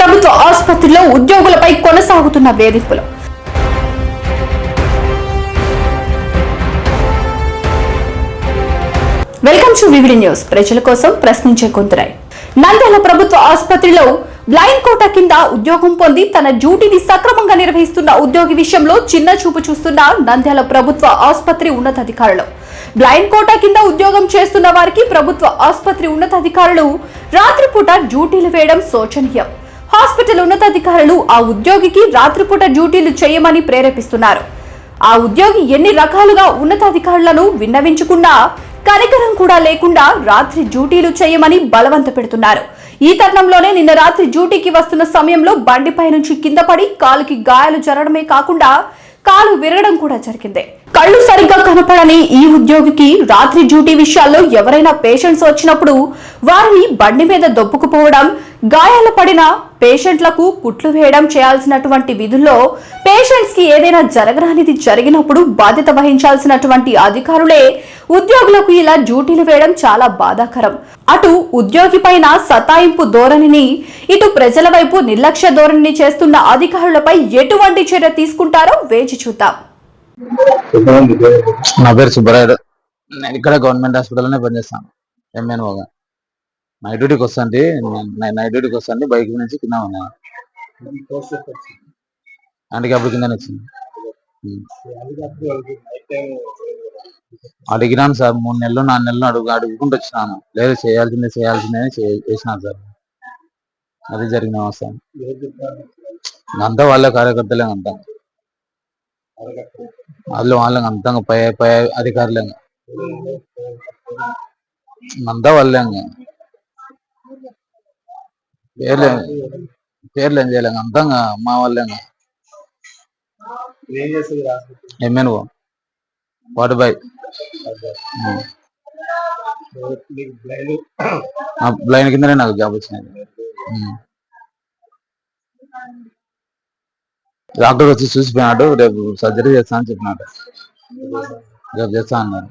ప్రభుత్వ ఆసుపత్రిలో ఉద్యోగులపై కొనసాగుతున్న వేధింపులు. Welcome to VVD news. ప్రజల కోసం ప్రశ్నించే గొంతురాయ్ నంద్యాల ప్రభుత్వ ఆసుపత్రిలో బ్లైండ్ కోట కింద ఉద్యోగం పొంది తన డ్యూటీని సక్రమంగా నిర్వహిస్తున్న ఉద్యోగి విషయంలో చిన్న చూపు చూస్తున్న నంద్యాల ప్రభుత్వ ఆసుపత్రి ఉన్నతాధికారులు. బ్లైండ్ కోటా కింద ఉద్యోగం చేస్తున్న వారికి ప్రభుత్వ ఆసుపత్రి ఉన్నతాధికారులు రాత్రిపూట డ్యూటీలు వేయడం శోచనీయం. హాస్పిటల్ ఉన్నతాధికారులు ఆ ఉద్యోగికి రాత్రిపూట డ్యూటీలు చేయమని ప్రేరేపిస్తున్నారు. ఆ ఉద్యోగి ఎన్ని రకాలుగా ఉన్నతాధికారులను విన్నవించుకున్నా కనికరం కూడా లేకుండా రాత్రి డ్యూటీలు చేయమని బలవంత పెడుతున్నారు ఈ తరుణంలోనే నిన్న రాత్రి డ్యూటీకి వస్తున్న సమయంలో బండిపై నుంచి కింద పడి కాలుకి గాయాలు జరగడమే కాకుండా కాలు విరగడం కూడా జరిగింది. కళ్ళు సరిగ్గా కనపడని ఈ ఉద్యోగికి రాత్రి డ్యూటీ విషయాల్లో ఎవరైనా పేషెంట్స్ వచ్చినప్పుడు వారిని బండి మీద దొప్పుకుపోవడం గాయాల పడిన పేషెంట్లకు కుట్లు వేయడం చేయాల్సినటువంటి విధుల్లో పేషెంట్స్కి ఏదైనా జరగరానిది జరిగినప్పుడు బాధ్యత వహించాల్సినటువంటి అధికారులే ఉద్యోగులకు ఇలా డ్యూటీలు వేయడం చాలా బాధాకరం. అటు ఉద్యోగి పైన సతాయింపు ధోరణిని ఇటు ప్రజల వైపు నిర్లక్ష్య ధోరణిని చేస్తున్న అధికారులపై ఎటువంటి చర్య తీసుకుంటారో వేచి చూద్దాం. నా పేరు సుబ్బరాయుడు. నేను ఇక్కడ గవర్నమెంట్ హాస్పిటల్లోనే పనిచేస్తాను. ఎంఎన్ఓగా నైట్ డ్యూటీకి వస్తాండి నైట్ డ్యూటీకి వస్తాండి బైక్ నుంచి కింద ఉన్నా. హ్యాండిక్యాప్ కింద వచ్చింది. అడిగినాను సార్. మూడు నెలలు నాలుగు నెలలు అడుగు అడుగుకుంటూ వచ్చినాను. లేదు చేయాల్సిందే చేయాల్సిందే అని చేసినాను సార్. అది జరిగిన అవసరం అంతా వాళ్ళ కార్యకర్తలే అంతా వాళ్ళు వాళ్ళకి అంతా పై పై అధికారులే అంతా వాళ్ళే. పేర్లు పేర్లు ఏం చేయలేం అంతా ఇంకా మా వాళ్ళే ఇంకా. ఏం చేస్తుంది ఎంఎన్ఓ వాటి బై. నీకు బ్లైండ్ కిందనే నాకు జాబ్ వచ్చింది. డాక్టర్ వచ్చి చూసిపోయినాడు రేపు సర్జరీ చేస్తా అని చెప్పినాడు. రేపు చేస్తా అన్నాడు.